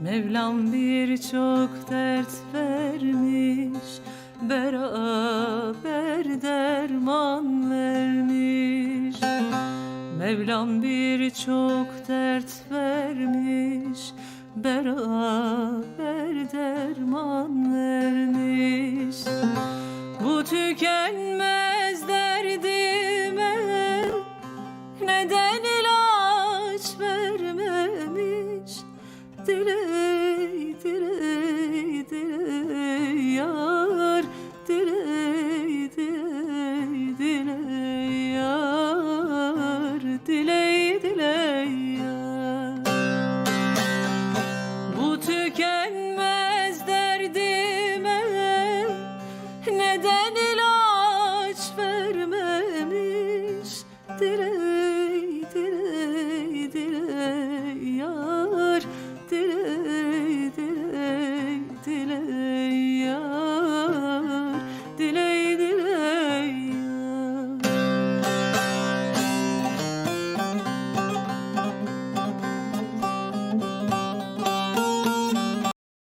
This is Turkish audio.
Mevlam birçok dert vermiş Beraber derman vermiş. Mevlam birçok dert vermiş Beraber derman vermiş. Bu tüken diley diley ya. Bu tükenmez derdime neden ilaç vermemiş diley diley diley